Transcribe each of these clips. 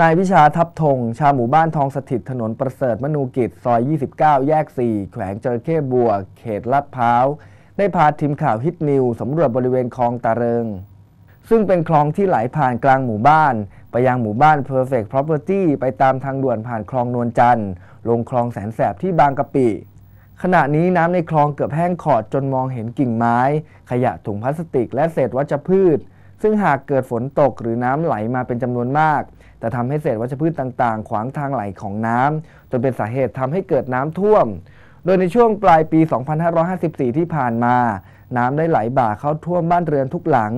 นายวิชาทับธงชาวหมู่บ้านทองสถิตถนนประเสริฐมนูกิจซอย 29 แยก 4 แขวงจระเข้บัว เขตลาดพร้าว ได้พาทีมข่าวฮิตนิวสำรวจบริเวณคลองตาเริง ซึ่งเป็นคลองที่ไหลผ่านกลางหมู่บ้าน ไปยังหมู่บ้าน Perfect Property ไปตามทางด่วนผ่านคลองนวลจันทร์ลงคลองแสนแสบที่บางกะปิขณะนี้น้ำในคลองเกือบแห้งขอดจนมองเห็นกิ่งไม้ ขยะถุงพลาสติกและเศษวัชพืช ซึ่งหากเกิดฝนตกหรือน้ำไหลมาเป็นจำนวนมากจะทำให้เศษวัชพืชต่างๆ ขวางทางไหลของน้ำจนเป็นสาเหตุทำให้เกิดน้ำท่วม โดยในช่วงปลายปี 2554 ที่ผ่านมา น้ำได้ไหลบ่าเข้าท่วมบ้านเรือนทุกหลัง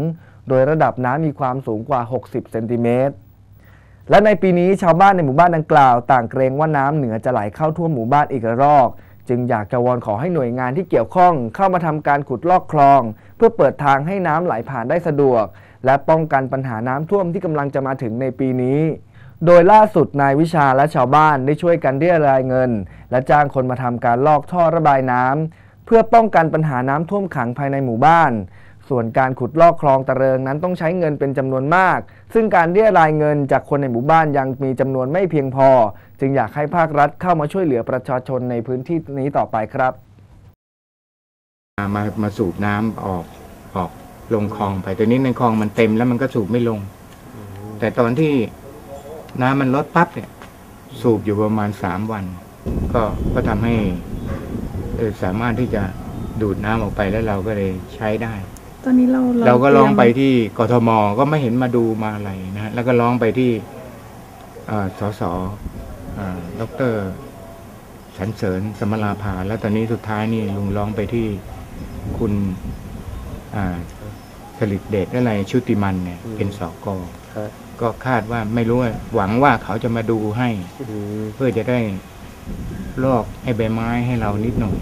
โดยระดับน้ำมีความสูงกว่า 60 เซนติเมตรและในปีนี้ชาวบ้านในหมู่บ้านดังกล่าว ต่างเกรงว่าน้ำเหนือจะไหลเข้าท่วมหมู่บ้านอีกระรอก จึงอยากจะวอนขอให้หน่วยงานที่เกี่ยวข้องเข้ามาทำการขุดลอกคลอง เพื่อเปิดทางให้น้ำไหลผ่านได้สะดวก และป้องกันปัญหาน้ำท่วมที่กำลังจะมาถึงในปีนี้ โดยล่าสุดนายวิชาและชาวบ้านได้ช่วยกันเรียรายเงิน และจ้างคนมาทำการลอกท่อระบายน้ำเพื่อป้องกันปัญหาน้ำท่วมขังภายในหมู่บ้าน ส่วนการขุดลอกคลองตะเริงนั้นต้องใช้เงินเป็นจำนวนมาก ซึ่งการเรียรายเงินจากคนในหมู่บ้านยังมีจำนวนไม่เพียงพอ จึงอยากให้ภาครัฐเข้ามาช่วยเหลือประชาชนในพื้นที่นี้ต่อไปครับมามามาสูบน้ำออกออกลงคลองไปแต่นี้ในคลองมันเต็มแล้วมันก็สูบไม่ลง แต่ตอนที่น้ำมันลดปั๊บเนี่ย สูบอยู่ประมาณสามวัน ก็ก็ทำให้สามารถที่จะดูดน้ำออกไปแล้วเราก็เลยใช้ได้ ตอนนี้เราเราก็ตยมร้องไปที่กทมก็ไม่เห็นมาดูมาอะไรนะฮะแล้วก็ร้องไปที่เอ่อสสอ่าดอกเตอรสันเสริญสมราภา แล้วตอนนี้สุดท้ายนี่ลุงร้องไปที่คุณอ่าสลิดเดชอะไรชุติมันเนี่ยอืมเป็นสกครับก็คาดว่าไม่รู้ว่าหวังว่าเขาจะมาดูให้ เพื่อจะได้ลอกไอ้ใบไม้ให้เรานิดหน่อย